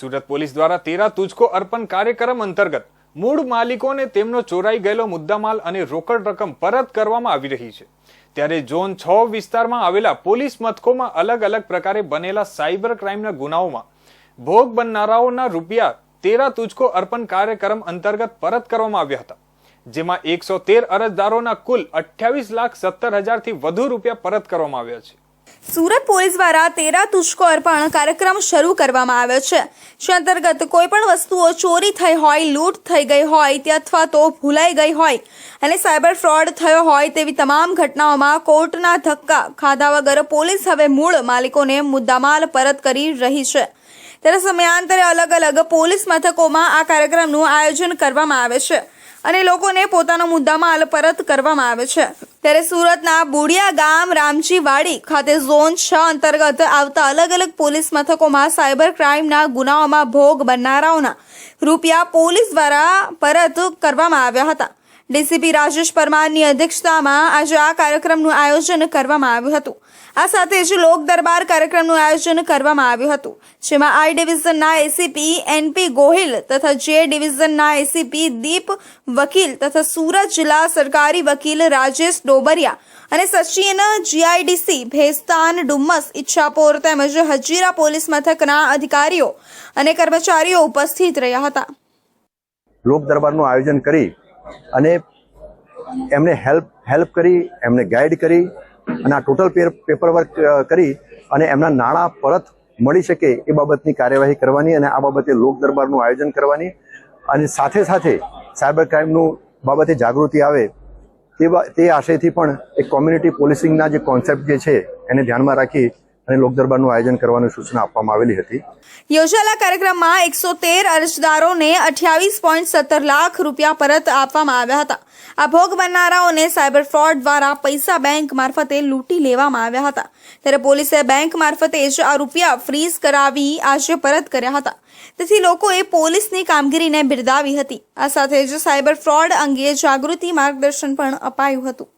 Surat police દ્વારા તેરા તુજકો અર્પણ કાર્યક્રમ અંતર્ગત મૂળ માલિકોને તેમનો ચોરાઈ ગયેલો મુદ્દામાલ અને રોકડ રકમ પરત કરવામાં આવી રહી છે. ત્યારે ઝોન છ વિસ્તારમાં આવેલા પોલીસ મથકોમાં અલગ અલગ પ્રકારે બનેલા સાયબર ક્રાઇમના ગુનાઓમાં ભોગ બનનારાઓના રૂપિયા તેરા તુજકો અર્પણ કાર્યક્રમ અંતર્ગત પરત કરવામાં આવ્યા હતા. જેમાં એકસો તેર અરજદારોના કુલ અઠ્યાવીસ લાખ સત્તર હજારથી વધુ રૂપિયા પરત કરવામાં આવ્યા છે. સુરત પોલીસ દ્વારા તેરા તુષ્કો અર્પણ કાર્યક્રમ શરૂ કરવામાં આવ્યો છે. જે અંતર્ગત કોઈ પણ વસ્તુઓ ચોરી થઈ હોય, લૂંટ થઈ ગઈ હોય, તે અથવા તો ભૂલાઈ ગઈ હોય અને સાયબર ફ્રોડ થયો હોય તેવી તમામ ઘટનાઓમાં કોર્ટના ધક્કા ખાધા વગર પોલીસ હવે મૂળ માલિકોને મુદ્દામાલ પરત કરી રહી છે. ત્યારે સમયાંતરે અલગ અલગ પોલીસ મથકોમાં આ કાર્યક્રમનું આયોજન કરવામાં આવે છે. અને લોકોને પોતાના મુદ્દામાં પરત કરવામાં આવે છે. ત્યારે સુરતના બુડિયા ગામ રામજીવાડી ખાતે ઝોન છ અંતર્ગત આવતા અલગ અલગ પોલીસ મથકોમાં સાયબર ક્રાઇમના ગુનાઓમાં ભોગ બનનારાઓના રૂપિયા પોલીસ દ્વારા પરત કરવામાં આવ્યા હતા. ડીસીપી રાજેશ પરમારની અધ્યક્ષતામાં આજે આ કાર્યક્રમનું આયોજન કરવામાં આવ્યું હતું. આ સાથે જ લોક દરબાર કાર્યક્રમનું આયોજન કરવામાં આવ્યું હતું, જેમાં આઈ ડિવિઝનના એસીપી એનપી ગોહિલ તથા જે ડિવિઝનના એસીપી દીપ વકીલ તથા સુરત જિલ્લા સરકારી વકીલ રાજેશ ડોબરિયા અને સચિન જીઆઈડીસી ભેસ્તાન ડુમ્મસ, ઈચ્છાપોર તેમજ હજીરા પોલીસ મથકના અધિકારીઓ અને કર્મચારીઓ ઉપસ્થિત રહ્યા હતા. લોક દરબારનું આયોજન કરી અને એમને હેલ્પ હેલ્પ કરી, એમને ગાઈડ કરી અને આ ટોટલ પેપર વર્ક કરી અને એમના નાણાં પરત મળી શકે એ બાબતની કાર્યવાહી કરવાની અને આ બાબતે લોક દરબારનું આયોજન કરવાની. અને સાથે સાથે સાયબર ક્રાઇમનું બાબતે જાગૃતિ આવે તે તે આશયથી પણ એક કોમ્યુનિટી પોલીસિંગના જે કોન્સેપ્ટ જે છે, એને ધ્યાનમાં રાખી અને લોકદરબારનું આયોજન કરવાની સૂચના આપવામાં આવેલી હતી. યોજાયેલા કાર્યક્રમમાં એકસો તેર અરજદારોને અઠ્યાવીસ પોઈન્ટ સત્તર લાખ રૂપિયા પરત આપવામાં આવ્યા હતા. આ ભોગ બનનારાઓને સાયબર ફ્રોડ દ્વારા પૈસા બેંક મારફતે લૂંટી લેવામાં આવ્યા હતા. ત્યારે પોલીસે બેંક મારફતે જ આ રૂપિયા ફ્રીઝ કરાવી આજે પરત કર્યા હતા. તેથી લોકોએ પોલીસની કામગીરીને બિરદાવી હતી. આ સાથે જ સાયબર ફ્રોડ અંગે જાગૃતિ માર્ગદર્શન પણ અપાયું હતું.